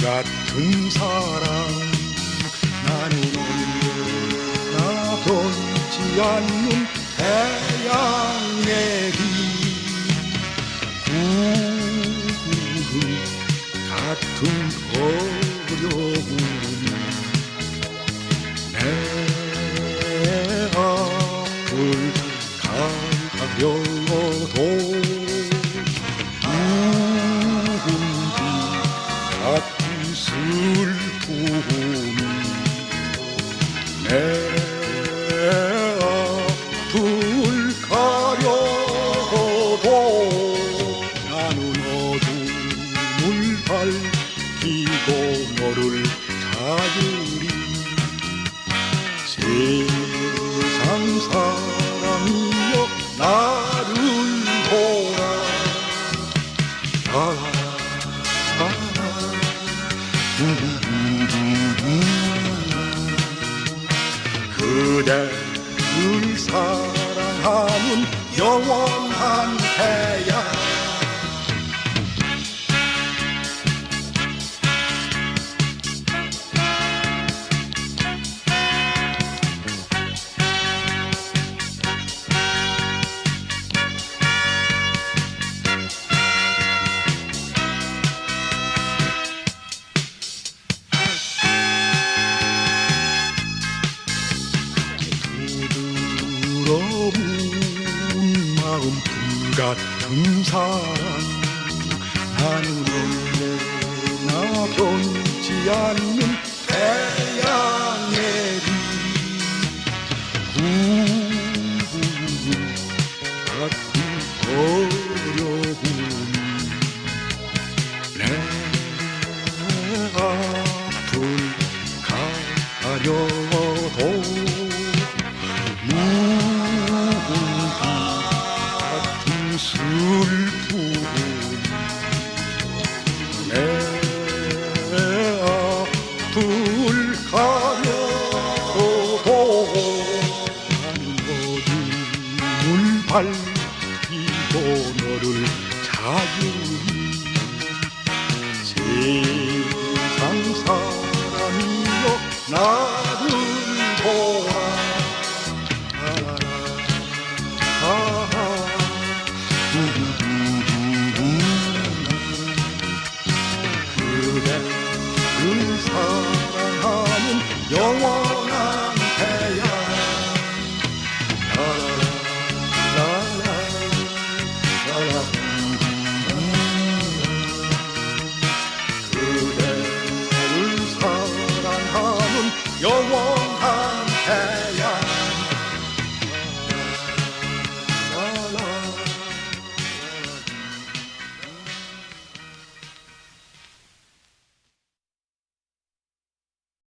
같은 사랑. 나는 언제나 돌지 않는 태양의 빛 같은 어려움 내 어둠을 밝히고 너를 찾으리 세상 사랑이여 나를 보라. 그대를 사랑하는 영원한 태양 마음 불같은 사랑 나는 언제나 변치 않는 밝히고 너를 찾으 one.